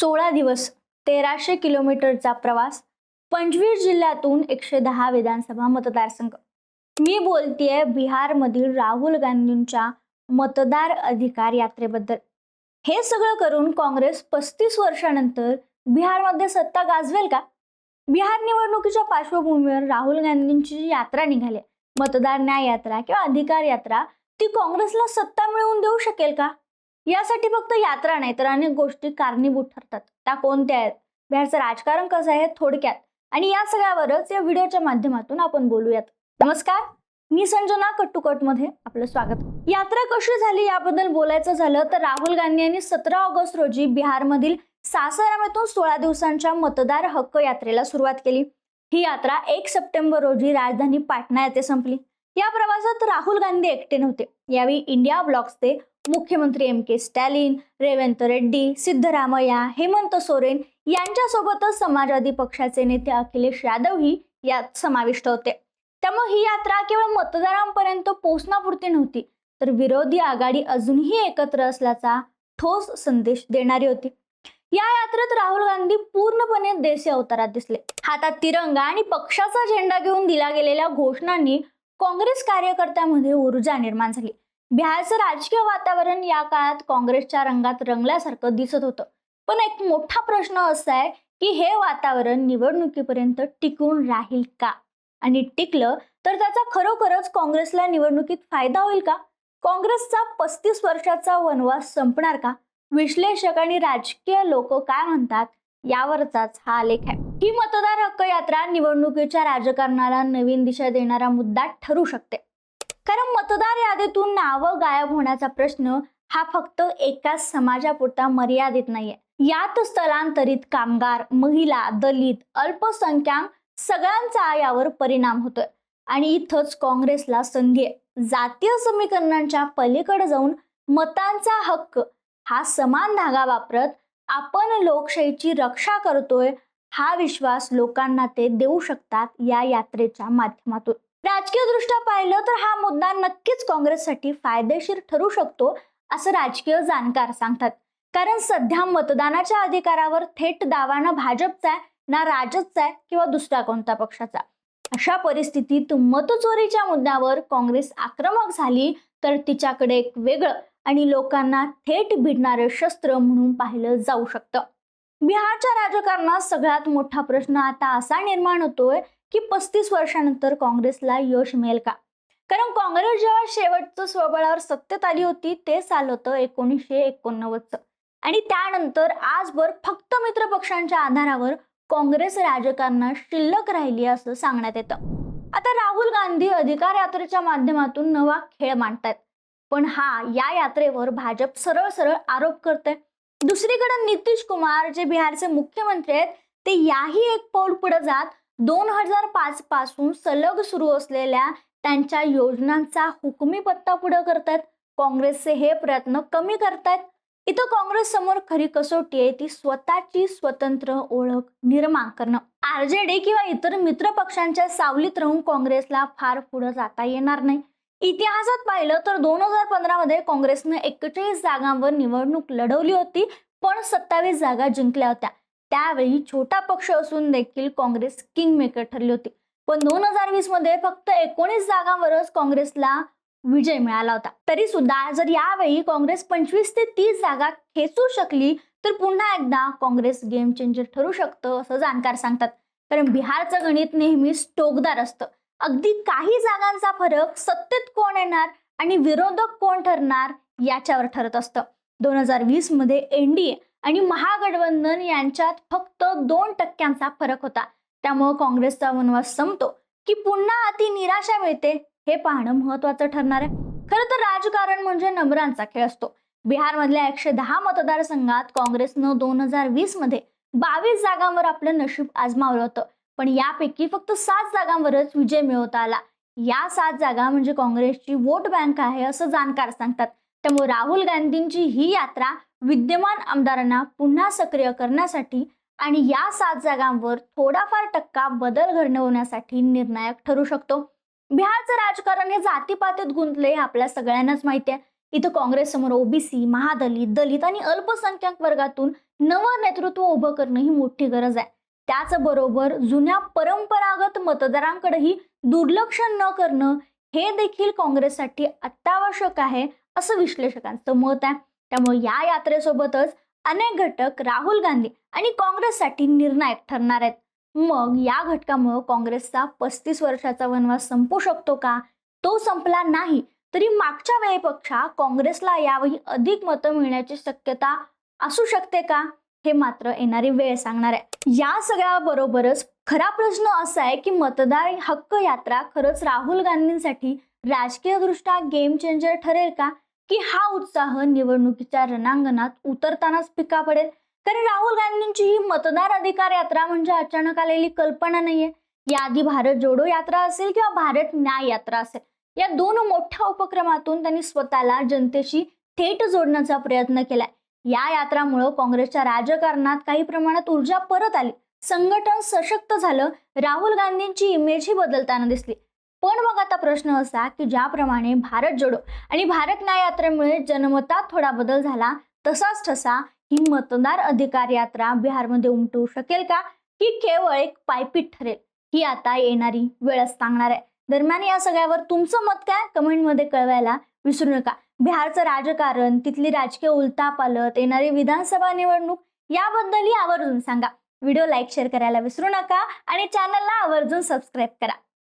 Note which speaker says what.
Speaker 1: सोळा दिवस तेराशे किलोमीटरचा प्रवास पंचवीस जिल्ह्यातून एकशे दहा विधानसभा मतदारसंघ. मी बोलतेय बिहारमधील राहुल गांधींच्या मतदार अधिकार यात्रेबद्दल. हे सगळं करून काँग्रेस पस्तीस वर्षानंतर बिहारमध्ये सत्ता गाजवेल का? बिहार निवडणुकीच्या पार्श्वभूमीवर राहुल गांधींची जी यात्रा निघाली मतदार न्याय यात्रा किंवा अधिकार यात्रा ती काँग्रेसला सत्ता मिळवून देऊ शकेल का? यासाठी फक्त यात्रा नाही तर अनेक गोष्टी कारणीभूत ठरतात. त्या कोणत्या आहेत? बिहारचं राजकारण कसं आहे? थोडक्यात. आणि या सगळ्यावरच या व्हिडिओच्या माध्यमातून आपण बोलूयात. नमस्कार मी संजना कट्टुकटमध्ये आपलं स्वागत. यात्रा कशी झाली याबद्दल बोलायचं झालं तर राहुल गांधी यांनी सतरा ऑगस्ट रोजी बिहारमधील सासाराम सोळा दिवसांच्या मतदार हक्क यात्रेला सुरुवात केली. ही यात्रा एक सप्टेंबर रोजी राजधानी पाटणा येथे संपली. या प्रवासात राहुल गांधी एकटे नव्हते. यावेळी इंडिया ब्लॉक्सचे मुख्यमंत्री एम के स्टॅलिन रेवंत रेड्डी सिद्धरामय्या हेमंत सोरेन यांच्यासोबतच समाजवादी पक्षाचे नेते अखिलेश यादवही यात समाविष्ट होते. त्यामुळे ही यात्रा केवळ मतदारांपर्यंत पोहोचण्यापुरती नव्हती तर विरोधी आघाडी अजूनही एकत्र असल्याचा ठोस संदेश देणारी होती. या यात्रेत राहुल गांधी पूर्णपणे देशी अवतारात दिसले. हातात तिरंगा आणि पक्षाचा झेंडा घेऊन दिल्या गेलेल्या घोषणांनी काँग्रेस कार्यकर्त्यांमध्ये ऊर्जा निर्माण झाली. बिहारचं राजकीय वातावरण या काळात काँग्रेसच्या रंगात रंगल्यासारखं दिसत होतं. पण एक मोठा प्रश्न असा आहे की हे वातावरण निवडणुकीपर्यंत टिकून राहील का? आणि टिकलं तर त्याचा खरोखरच काँग्रेसला निवडणुकीत फायदा होईल का? काँग्रेसचा पस्तीस वर्षाचा वनवास संपणार का? विश्लेषक आणि राजकीय लोक काय म्हणतात? यावरचाच हा आलेख आहे. ही मतदार हक्क यात्रा निवडणुकीच्या राजकारणाला नवीन दिशा देणारा मुद्दा ठरू शकते. कारण मतदार यादीतून नावं गायब होण्याचा प्रश्न हा फक्त एकाच समाजापुरता मर्यादित नाहीये. यात स्थलांतरित कामगार महिला दलित अल्पसंख्याक सगळ्यांचा यावर परिणाम होतोय. आणि इथंच काँग्रेसला संधी आहे जातीय समीकरणांच्या पलीकडे जाऊन मतांचा हक्क हा समान धागा वापरत आपण लोकशाहीची रक्षा करतोय हा विश्वास लोकांना ते देऊ शकतात या यात्रेच्या माध्यमातून. राजकीय दृष्ट्या पाहिलं तर हा मुद्दा नक्कीच काँग्रेससाठी फायदेशीर ठरू शकतो असं राजकीय जाणकार सांगतात. कारण सध्या मतदानाच्या अधिकारावर थेट दावा ना भाजपचा आहे ना राजदचा आहे किंवा दुसऱ्या कोणत्या पक्षाचा. अशा परिस्थितीत मतचोरीच्या मुद्द्यावर काँग्रेस आक्रमक झाली तर तिच्याकडे एक वेगळं आणि लोकांना थेट भिडणारे शस्त्र म्हणून पाहिलं जाऊ शकतं. बिहारच्या राजकारणात सगळ्यात मोठा प्रश्न आता असा निर्माण होतोय की पस्तीस वर्षानंतर काँग्रेसला यश मिळेल का? कारण काँग्रेस जेव्हा शेवटचं स्वबळावर सत्तेत आली होती ते साल होतं एकोणीसशे एकोणनव्वदचं. आणि त्यानंतर आजवर फक्त मित्र पक्षांच्या आधारावर काँग्रेस राजकारणात शिल्लक राहिली असं सांगण्यात येतं. आता राहुल गांधी अधिकार यात्रेच्या माध्यमातून नवा खेळ मांडतायत. पण हा या यात्रेवर भाजप सरळ सरळ आरोप करते दुसरीकडे नितीश कुमार जे बिहारचे मुख्यमंत्री आहेत ते याही एक पाऊल पुढे जात दोन हजार पाच पासून सलग सुरू असलेल्या त्यांच्या योजनांचा हुकमी पत्ता पुढे करतायत काँग्रेसचे हे प्रयत्न कमी करतायत. इथं काँग्रेस समोर खरी कसोटी आहे. ती स्वतःची स्वतंत्र ओळख निर्माण करणं. आरजेडी किंवा इतर मित्र पक्षांच्या सावलीत राहून काँग्रेसला फार पुढे जाता येणार नाही. इतिहासात पाहिलं तर दोन हजार पंधरा मध्ये काँग्रेसनं एक्केचाळीस जागांवर निवडणूक लढवली होती. पण सत्तावीस जागा जिंकल्या होत्या. त्यावेळी छोटा पक्ष असून देखील काँग्रेस किंग मेकर ठरली होती. पण दोन हजार वीसमध्ये फक्त एकोणीस जागांवरच काँग्रेसला विजय मिळाला होता. तरी सुद्धा जर यावेळी काँग्रेस पंचवीस ते तीस जागा खेचू शकली तर पुन्हा एकदा काँग्रेस गेम चेंजर ठरू शकतं असं जाणकार सांगतात. कारण बिहारचं गणित नेहमीच टोकदार असतं. अगदी काही जागांचा फरक सत्तेत कोण येणार आणि विरोधक कोण ठरणार याच्यावर ठरत असतं. दोन हजार वीसमध्ये एनडीए आणि महागठबंधन यांच्यात फक्त दोन टक्क्यांचा फरक होता. त्यामुळे काँग्रेसचा वनवास संपतो की पुन्हा अति निराशा मिळते हे पाहणं महत्वाचं ठरणार आहे. खरं तर राजकारण म्हणजे नंबरांचा खेळ असतो. बिहारमधल्या एकशे दहा मतदारसंघात काँग्रेसनं दोन हजार वीसमध्ये बावीस जागांवर आपलं नशीब आजमावलं होतं. पण यापैकी फक्त सात जागांवरच विजय मिळवता आला. या सात जागा म्हणजे काँग्रेसची वोट बँक आहे असं जाणकार सांगतात. त्यामुळे राहुल गांधींची ही यात्रा विद्यमान आमदारांना पुन्हा सक्रिय करण्यासाठी आणि या सात जागांवर थोडाफार टक्का बदल घडवण्यासाठी निर्णायक ठरू शकतो. बिहारचं राजकारण हे जातीपातीत गुंतले हे आपल्या सगळ्यांनाच माहिती आहे. इथं काँग्रेससमोर ओबीसी महादलित दलित आणि अल्पसंख्याक वर्गातून नवं नेतृत्व उभं करणं ही मोठी गरज आहे. त्याचबरोबर जुन्या परंपरागत मतदारांकडेही दुर्लक्ष न करणं हे देखील काँग्रेससाठी अत्यावश्यक आहे असं विश्लेषकांचं मत आहे. त्यामुळे या यात्रेसोबतच अनेक घटक राहुल गांधी आणि काँग्रेससाठी निर्णायक ठरणार आहेत. मग या घटकामुळे काँग्रेसचा पस्तीस वर्षाचा वनवास संपू शकतो का? तो संपला नाही तरी मागच्या वेळेपेक्षा काँग्रेसला यावेळी अधिक मतं मिळण्याची शक्यता असू शकते का? हे मात्र येणारी वेळ सांगणार आहे. या सगळ्याबरोबरच खरा प्रश्न असा आहे की मतदार हक्क यात्रा खरंच राहुल गांधींसाठी राजकीयदृष्ट्या गेम चेंजर ठरेल का? की हा उत्साह निवडणुकीच्या रणांगणात उतरतानाच पिका पडेल. कारण राहुल गांधींची ही मतदार अधिकार यात्रा म्हणजे अचानक आलेली कल्पना नाहीये. याआधी भारत जोडो यात्रा असेल किंवा भारत न्याय यात्रा असेल या दोन मोठ्या उपक्रमातून त्यांनी स्वतःला जनतेशी थेट जोडण्याचा प्रयत्न केलाय. या यात्रामुळं काँग्रेसच्या राजकारणात काही प्रमाणात ऊर्जा परत आली. संघटन सशक्त झालं राहुल गांधींची इमेजही बदलताना दिसली. पण मग आता प्रश्न असा की ज्याप्रमाणे भारत जोडो आणि भारत न्याय यात्रेमुळे जनमतात थोडा बदल झाला तसाच ठसा ही मतदार अधिकार यात्रा बिहारमध्ये उमटू शकेल का? की केवळ एक पायपीट ठरेल? ही आता येणारी वेळच सांगणार आहे. दरम्यान या सगळ्यावर तुमचं मत काय? कमेंटमध्ये कळवायला विसरू नका. बिहारचं राजकारण तिथली राजकीय उलथापालत येणारी विधानसभा निवडणूक याबद्दलही आवर्जून सांगा. व्हिडिओ लाईक शेअर करायला विसरू नका आणि चॅनलला आवर्जून सबस्क्राईब करा.